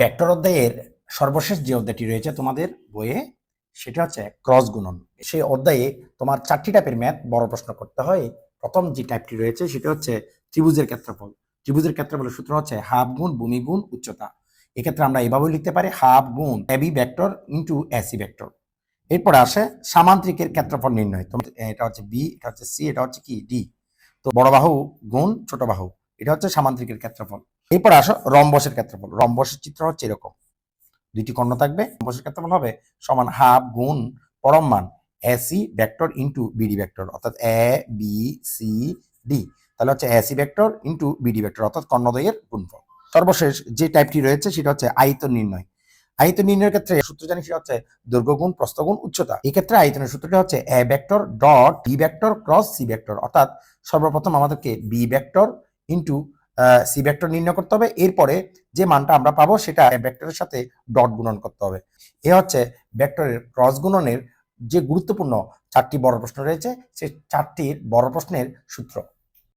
Vector অধ্যায়ের সর্বশেষ যে অধ্যায়টি রয়েছে তোমাদের বইয়ে, সেটা হচ্ছে ক্রস গুণন। সেই অধ্যায়ে তোমার চারটি টাইপের ম্যাথ বড় প্রশ্ন করতে হয়। প্রথম যে টাইপটি রয়েছে, সেটা হচ্ছে ত্রিভুজের ক্ষেত্রফল। ত্রিভুজের ক্ষেত্রফলের সূত্র হচ্ছে হাফ গুণ ভূমি গুণ উচ্চতা। এক্ষেত্রে আমরা এভাবেও লিখতে পারি হাফ গুণ AB vector into AC vector এরপরে আসে সামান্তরিকের ক্ষেত্রফল নির্ণয়। তো এটা হচ্ছে বি এটা হচ্ছে সি এটা হচ্ছে কি? ডি তো বড় বাহু গুণ ছোট বাহু। এটা হচ্ছে সামান্তরিকের ক্ষেত্রফল। এরপর আসো রম্বসের ক্ষেত্রফল। রম্বসের চিত্র হচ্ছে এরকম। দুইটি কর্ণ থাকবে। রম্বসের ক্ষেত্রফল হবে সমান হাফ গুণ পরম মান AC vector into BD vector অর্থাৎ এ বি সি ডি তাহলে হচ্ছে AC vector into BD vector অর্থাৎ কর্ণদ্বয়ের গুণফল। সর্বশেষ যে টাইপটি রয়েছে সেটা হচ্ছে আয়তন নির্ণয়। আয়তন নির্ণয়ের ক্ষেত্রে সূত্র জানি সেটা হচ্ছে দৈর্ঘ্য গুণ, প্রস্থ উচ্চতা। এই ক্ষেত্রে আয়তনের সূত্রটি হচ্ছে A vector dot B vector cross C vector অর্থাৎ সর্বপ্রথম আমাদেরকে B vector into C vector নির্ণয় করতে হবে। এরপরে যে মানটা আমরা পাবো সেটা ভেক্টরের সাথে ডট গুণন করতে হবে। এ হচ্ছে ভেক্টরের ক্রস গুণনের যে গুরুত্বপূর্ণ চারটি বড় প্রশ্ন রয়েছে সে চারটির বড় প্রশ্নের সূত্র।